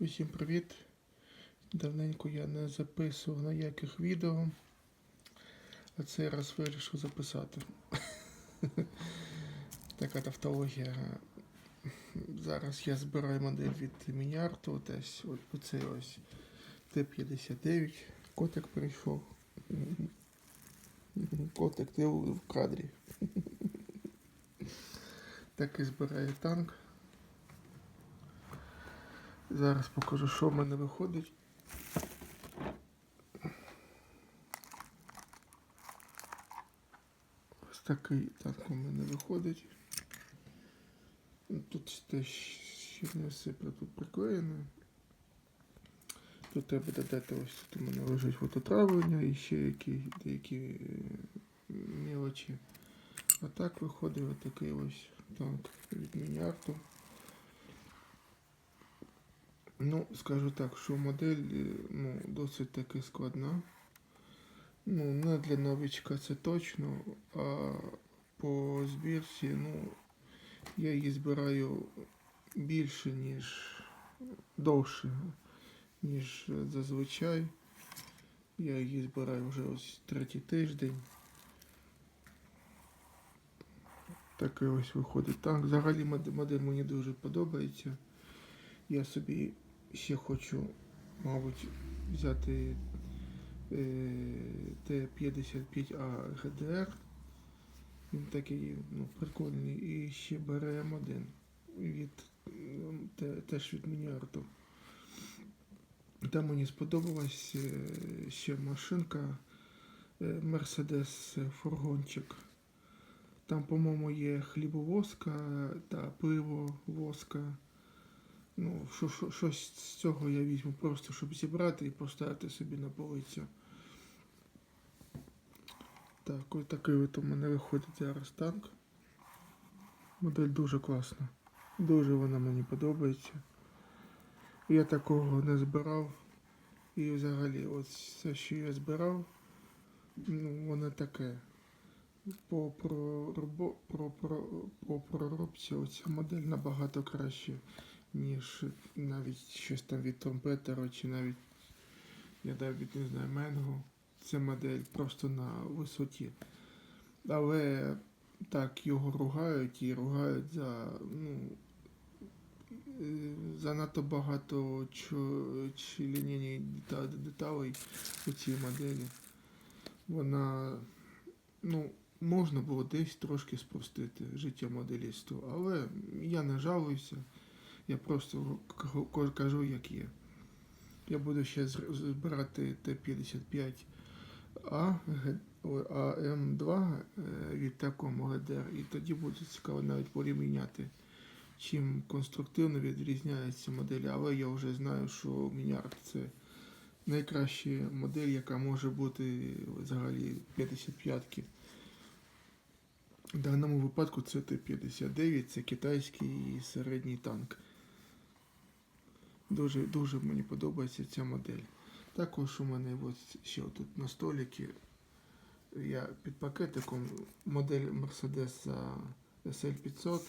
Усім привіт! Давненько я не записував ніяких відео, а цей раз вирішив записати. Така тавтологія. Зараз я збираю модель від Мінярту, десь оцей ось Т-59. Котик прийшов. Котик, ти в кадрі. Так і збираю танк. Зараз покажу, що в мене виходить. Ось такий танк у мене виходить. Тут теж ще все приклеєно. Тут треба додати ось тут у мене лежить фототравлення і ще які, деякі е, мелочі. А так виходить ось такий ось танк від Мініарту. Ну, скажу так, що модель е, ну, досить таки складна. Ну, не для новичка це точно, а по збірці, ну, я її збираю більше, ніж довше, ніж зазвичай. Я її збираю вже ось третій тиждень. Такий ось виходить танк. Взагалі модель мені дуже подобається. Я собі ще хочу, мабуть, взяти е, Т-55А ГДР. Він такий ну, прикольний. І ще БРМ-1 від теж від Мініарту. Там мені сподобалась е, ще машинка е, Мерседес фургончик. Там, по-моєму, є хлібовозка та пиво воска. Ну, що, що, щось з цього я візьму просто, щоб зібрати і поставити собі на полицю. Так, ось такий от у мене виходить зараз танк. Модель дуже класна. Дуже вона мені подобається. Я такого не збирав. І взагалі, от все, що я збирав, ну, воно таке. По, прорабо- про, про, по проробці оця модель набагато краще ніж навіть щось там від тромпетера, чи навіть я навіть не знаю, Менго. Це модель просто на висоті. Але так його ругають і ругають за ну, занадто багато членені дета- деталей у цій моделі. Вона, ну, можна було десь трошки спростити життя моделісту, але я не жалуюся. Я просто кажу, як є. Я буду ще збирати Т-55А Г- ой, АМ2 е, від такому ГДР, і тоді буде цікаво навіть порівняти, чим конструктивно відрізняються моделі. Але я вже знаю, що Мінярд це найкраща модель, яка може бути взагалі 55-ки. В даному випадку це Т-59, це китайський середній танк. Дуже, дуже мені подобається ця модель. Також у мене ось ще тут на століки. Я під пакетиком модель Mercedes SL500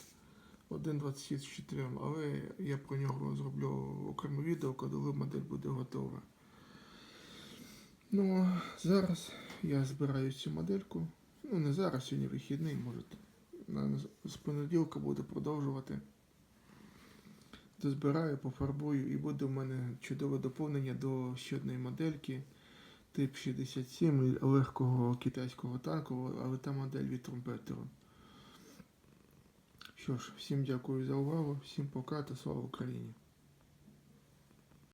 1.24, але я про нього зроблю окреме відео, коли модель буде готова. Ну, зараз я збираю цю модельку. Ну, не зараз, сьогодні вихідний, може. З понеділка буду продовжувати дозбираю, пофарбую і буде у мене чудове доповнення до ще одної модельки тип 67 легкого китайського танку, але та модель від Трумпетеру. Що ж, всім дякую за увагу, всім пока та слава Україні!